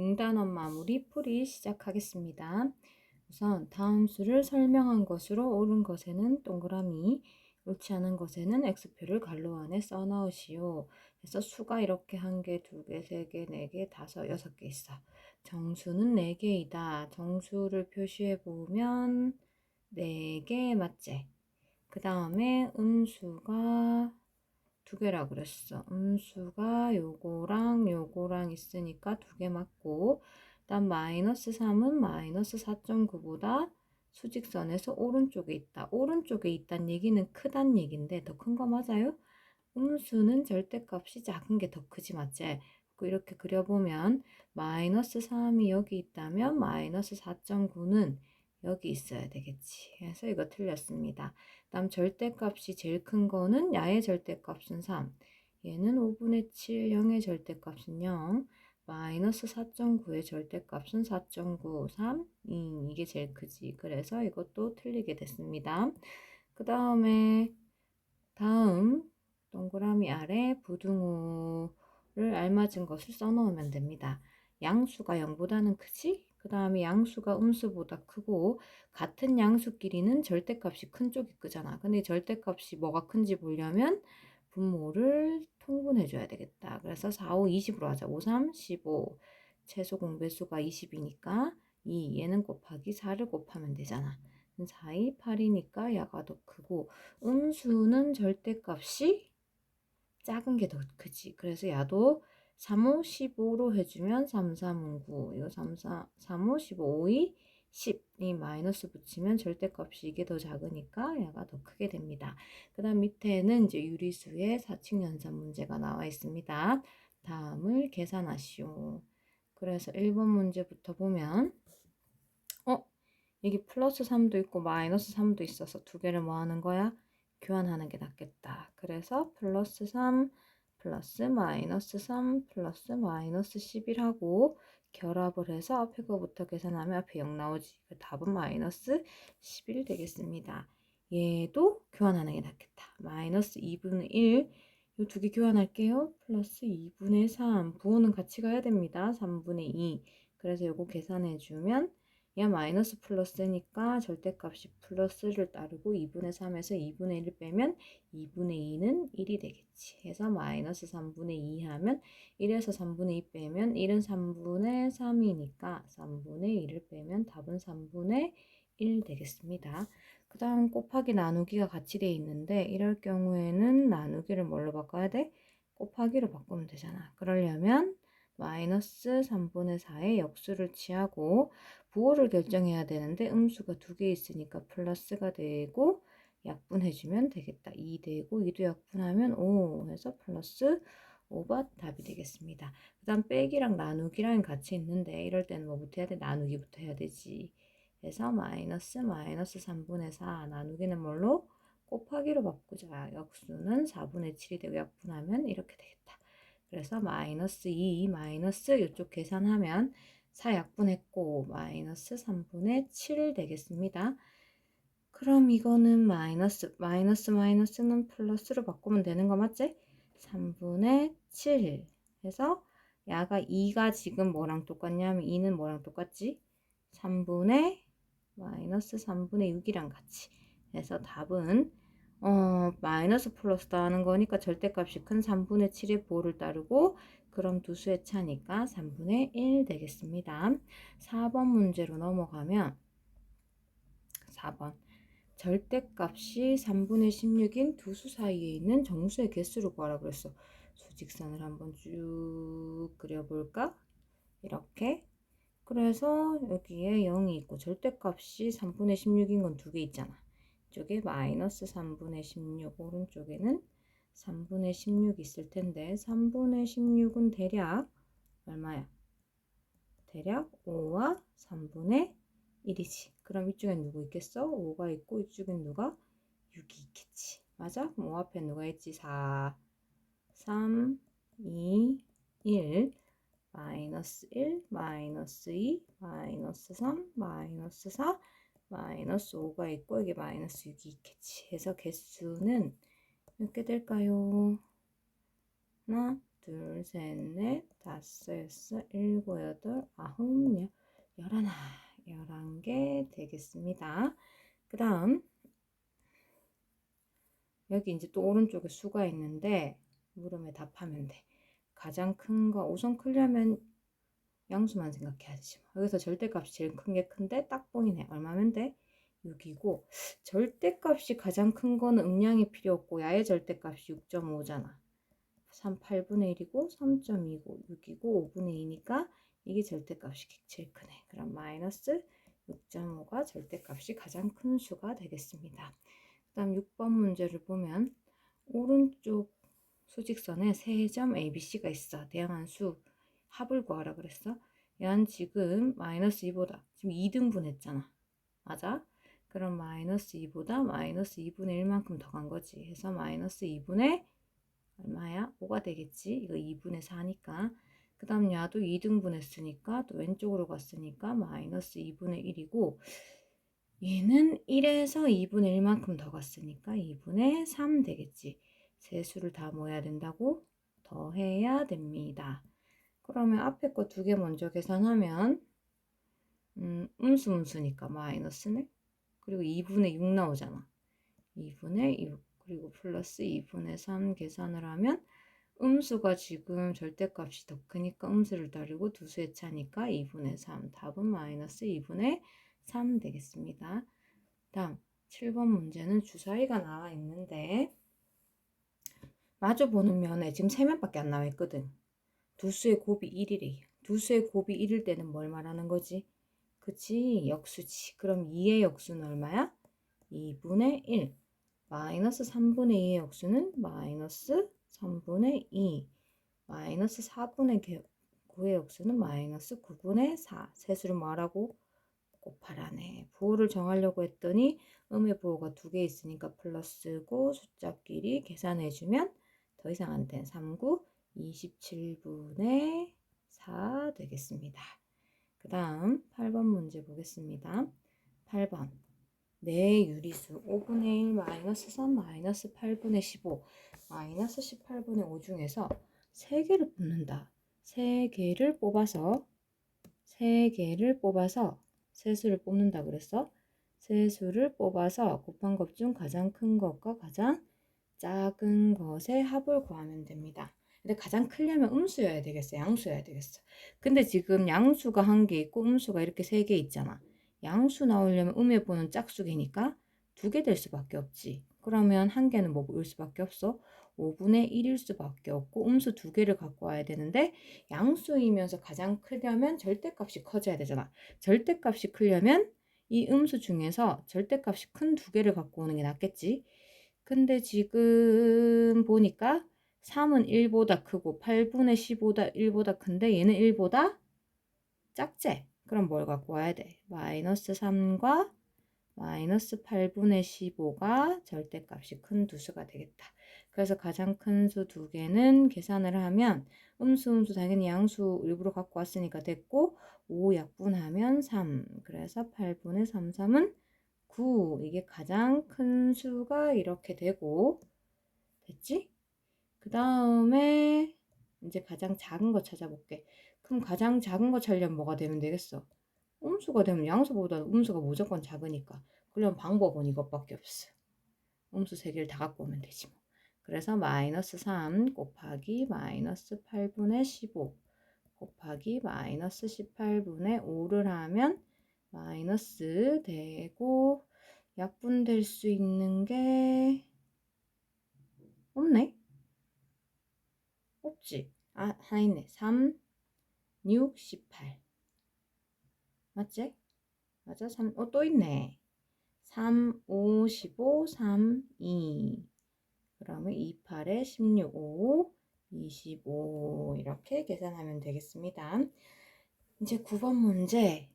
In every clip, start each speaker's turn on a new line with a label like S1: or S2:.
S1: 중단원 마무리 풀이 시작하겠습니다. 우선 다음 수를 설명한 것으로 옳은 것에는 동그라미, 옳지 않은 것에는 X표를 갈로 안에 써 넣으시오. 그래서 수가 이렇게 한 개, 두 개, 세 개, 네 개, 다섯, 여섯 개 있어. 정수는 네 개이다. 정수를 표시해 보면 네 개 맞지? 그 다음에 음수가 두 개라 그랬어. 음수가 요거랑 요거랑 있으니까 두 개 맞고 일단 마이너스 3은 마이너스 4.9보다 수직선에서 오른쪽에 있다. 오른쪽에 있다는 얘기는 크단 얘기인데 더 큰 거 맞아요? 음수는 절대값이 작은 게 더 크지 맞지? 이렇게 그려보면 마이너스 3이 여기 있다면 마이너스 4.9는 여기 있어야 되겠지. 그래서 이거 틀렸습니다. 다음 절대값이 제일 큰 거는 야의 절대값은 3. 얘는 5분의 7, 0의 절대값은 0. 마이너스 4.9의 절대값은 4.9, 3, 2. 이게 제일 크지. 그래서 이것도 틀리게 됐습니다. 그 다음에 다음 동그라미 아래 부등호를 알맞은 것을 써놓으면 됩니다. 양수가 0보다는 크지? 그 다음에 양수가 음수보다 크고 같은 양수끼리는 절대값이 큰 쪽이 크잖아. 근데 절대값이 뭐가 큰지 보려면 분모를 통분해 줘야 되겠다. 그래서 4, 5, 20으로 하자. 5, 3, 15. 최소 공배수가 20이니까 2 얘는 곱하기 4를 곱하면 되잖아. 4, 2, 8이니까 야가 더 크고 음수는 절대값이 작은 게 더 크지. 그래서 야도 3, 5, 15로 해주면 3, 3, 9. 이거 3, 4, 3, 5, 15, 5, 2, 10. 이 마이너스 붙이면 절대값이 이게 더 작으니까 얘가 더 크게 됩니다. 그 다음 밑에는 이제 유리수의 사칙 연산 문제가 나와 있습니다. 다음을 계산하시오. 그래서 1번 문제부터 보면 어? 여기 플러스 3도 있고 마이너스 3도 있어서 두 개를 뭐 하는 거야? 교환하는 게 낫겠다. 그래서 플러스 3 플러스 마이너스 3 플러스 마이너스 11 하고 결합을 해서 앞에 거부터 계산하면 앞에 0 나오지. 그 답은 마이너스 11 되겠습니다. 얘도 교환하는 게 낫겠다. 마이너스 2분의 1. 이 두 개 교환할게요. 플러스 2분의 3. 부호는 같이 가야 됩니다. 3분의 2. 그래서 이거 계산해주면 야 마이너스 플러스니까 절대값이 플러스를 따르고 2분의 3에서 2분의 1을 빼면 2분의 2는 1이 되겠지. 해서 마이너스 3분의 2 하면 1에서 3분의 2 빼면 1은 3분의 3이니까 3분의 1을 빼면 답은 3분의 1 되겠습니다. 그 다음 곱하기 나누기가 같이 돼 있는데 이럴 경우에는 나누기를 뭘로 바꿔야 돼? 곱하기로 바꾸면 되잖아. 그러려면 마이너스 3분의 4의 역수를 취하고 부호를 결정해야 되는데 음수가 두 개 있으니까 플러스가 되고 약분해주면 되겠다. 2 되고 2도 약분하면 5 해서 플러스 5가 답이 되겠습니다. 그 다음 빼기랑 나누기랑 같이 있는데 이럴 때는 뭐부터 해야 돼? 나누기부터 해야 되지. 그래서 마이너스 마이너스 3분의 4 나누기는 뭘로? 곱하기로 바꾸자. 역수는 4분의 7이 되고 약분하면 이렇게 되겠다. 그래서 마이너스 2 마이너스 이쪽 계산하면 4 약분했고 마이너스 3분의 7 되겠습니다. 그럼 이거는 마이너스 마이너스 마이너스는 플러스로 바꾸면 되는 거 맞지? 3분의 7 해서 야가 2가 지금 뭐랑 똑같냐면 2는 뭐랑 똑같지? 3분의 마이너스 3분의 6이랑 같이 해서 답은 어, 마이너스 플러스 더하는 거니까 절대값이 큰 3분의 7의 보호를 따르고 그럼 두 수의 차니까 3분의 1 되겠습니다. 4번 문제로 넘어가면 4번 절대값이 3분의 16인 두 수 사이에 있는 정수의 개수를 구하라 그랬어. 수직선을 한번 쭉 그려볼까? 이렇게 그래서 여기에 0이 있고 절대값이 3분의 16인 건 두 개 있잖아. 이쪽에 마이너스 3분의 16 오른쪽에는 3분의 16 있을 텐데 3분의 16은 대략 얼마야? 대략 5와 3분의 1이지. 그럼 이쪽엔 누구 있겠어? 5가 있고 이쪽엔 누가? 6이 있겠지. 맞아? 그럼 5 앞에 누가 있지? 4, 3, 2, 1 마이너스 1, 마이너스 2, 마이너스 3, 마이너스 4 마이너스 5가 있고 이게 마이너스 6이 있겠지. 해서 개수는 몇 개 될까요? 하나, 둘, 셋, 넷, 다섯, 여섯, 일곱, 여덟, 아홉, 열, 열하나, 열한 개 되겠습니다. 그 다음, 여기 이제 또 오른쪽에 수가 있는데, 물음에 답하면 돼. 가장 큰 거, 우선 크려면 양수만 생각해야 되지. 뭐. 여기서 절대값이 제일 큰 게 큰데, 딱 보이네. 얼마면 돼? 6이고, 절대값이 가장 큰 거는 음량이 필요 없고, 야의 절대값이 6.5잖아. 3, 8분의 1이고 3.2고 6이고 5분의 2니까 이게 절대값이 제일 크네. 그럼 마이너스 6.5가 절대값이 가장 큰 수가 되겠습니다. 그 다음 6번 문제를 보면 오른쪽 수직선에 세 점 ABC가 있어. 대항한 수 합을 구하라 그랬어. 얘는 지금 마이너스 2보다 지금 2등분 했잖아. 맞아? 그럼 마이너스 2보다 마이너스 2분의 1만큼 더 간 거지. 해서 마이너스 2분의 얼마야? 5가 되겠지. 이거 2분의 4니까. 그 다음 야도 2등분 했으니까 또 왼쪽으로 갔으니까 마이너스 2분의 1이고 얘는 1에서 2분의 1만큼 더 갔으니까 2분의 3 되겠지. 세 수를 다 모아야 된다고 더해야 됩니다. 그러면 앞에 거 두 개 먼저 계산하면 음, 음수 음수니까 마이너스네. 그리고 2분의 6 나오잖아. 2분의 6 그리고 플러스 2분의 3 계산을 하면 음수가 지금 절대값이 더 크니까 음수를 따르고 두 수의 차니까 2분의 3 답은 마이너스 2분의 3 되겠습니다. 다음 7번 문제는 주사위가 나와 있는데 마주 보는 면에 지금 3면밖에 안 나와 있거든. 두 수의 곱이 1이래. 두 수의 곱이 1일 때는 뭘 말하는 거지? 그치? 역수지. 그럼 2의 역수는 얼마야? 2분의 1. 마이너스 3분의 2의 역수는 마이너스 3분의 2. 마이너스 4분의 9의 역수는 마이너스 9분의 4. 세수를 말하고 곱하라네. 부호를 정하려고 했더니 음의 부호가 두 개 있으니까 플러스고 숫자끼리 계산해주면 더 이상 안 된 39, 27분의 4 되겠습니다. 그 다음 8번 문제 보겠습니다. 8번 네 유리수 5분의 1 마이너스 3 마이너스 8분의 15 마이너스 18분의 5 중에서 3개를 뽑는다. 3개를 뽑아서 3개를 뽑아서 세수를 뽑는다 그랬어. 세수를 뽑아서 곱한 것 중 가장 큰 것과 가장 작은 것의 합을 구하면 됩니다. 근데 가장 크려면 음수여야 되겠어. 양수여야 되겠어. 근데 지금 양수가 한 개 있고 음수가 이렇게 세 개 있잖아. 양수 나오려면 음의 보는 짝수기니까 두 개 될 수밖에 없지. 그러면 한 개는 뭐일 수밖에 없어? 5분의 1일 수밖에 없고 음수 두 개를 갖고 와야 되는데 양수이면서 가장 크려면 절대값이 커져야 되잖아. 절대값이 크려면 이 음수 중에서 절대값이 큰 두 개를 갖고 오는 게 낫겠지. 근데 지금 보니까 3은 1보다 크고 8분의 10보다 1보다 큰데 얘는 1보다 작지? 그럼 뭘 갖고 와야 돼? 마이너스 3과 마이너스 8분의 15가 절대값이 큰 두 수가 되겠다. 그래서 가장 큰 수 두 개는 계산을 하면 음수 음수 당연히 양수 일부러 갖고 왔으니까 됐고 5 약분하면 3 그래서 8분의 3 3은 9 이게 가장 큰 수가 이렇게 되고 됐지? 그 다음에 이제 가장 작은 거 찾아볼게. 그럼 가장 작은 거 찾으려면 뭐가 되면 되겠어? 음수가 되면 양수보다 음수가 무조건 작으니까. 그러면 방법은 이것밖에 없어. 음수 세 개를 다 갖고 오면 되지 뭐. 그래서 마이너스 3 곱하기 마이너스 8분의 15 곱하기 마이너스 18분의 5를 하면 마이너스 되고 약분될 수 있는 게 없네. 없지. 아, 하나 있네. 3, 6, 18. 맞지? 맞아? 3, 어, 또 있네. 3, 5, 15, 3, 2. 그러면 2, 8에 16, 5, 25. 이렇게 계산하면 되겠습니다. 이제 9번 문제.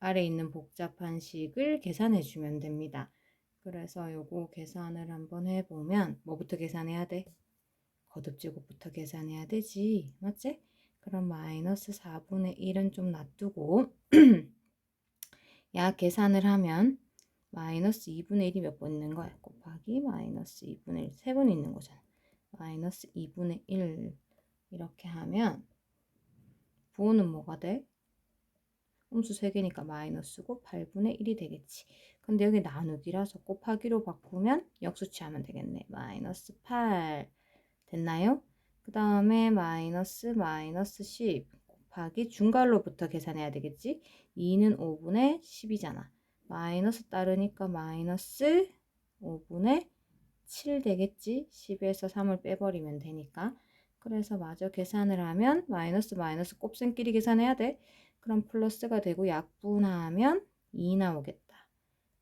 S1: 아래 있는 복잡한 식을 계산해 주면 됩니다. 그래서 요거 계산을 한번 해보면 뭐부터 계산해야 돼? 거듭제곱부터 계산해야 되지. 맞지? 그럼 마이너스 4분의 1은 좀 놔두고 야 계산을 하면 마이너스 2분의 1이 몇 번 있는 거야? 곱하기 마이너스 2분의 1 세 번 있는 거잖아. 마이너스 2분의 1 이렇게 하면 부호는 뭐가 돼? 음수 3개니까 마이너스고 8분의 1이 되겠지. 근데 여기 나누기라서 곱하기로 바꾸면 역수치하면 되겠네. 마이너스 8 됐나요? 그 다음에 마이너스 마이너스 10 곱하기 중괄로부터 계산해야 되겠지. 2는 5분의 10이잖아. 마이너스 따르니까 마이너스 5분의 7 되겠지. 10에서 3을 빼버리면 되니까. 그래서 마저 계산을 하면 마이너스 마이너스 곱셈끼리 계산해야 돼. 그럼 플러스가 되고 약분하면 2 나오겠다.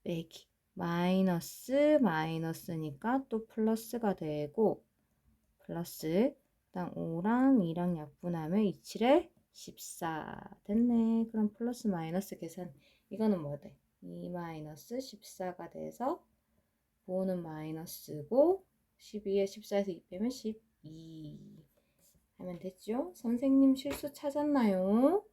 S1: 빼기. 마이너스 마이너스니까 또 플러스가 되고 플러스 그다음 5랑 2랑 약분하면 2, 7에 14 됐네. 그럼 플러스 마이너스 계산 이거는 뭐 돼? 2 마이너스 14가 돼서 부호는 마이너스고 12에 14에서 2 빼면 12 하면 됐죠? 선생님 실수 찾았나요?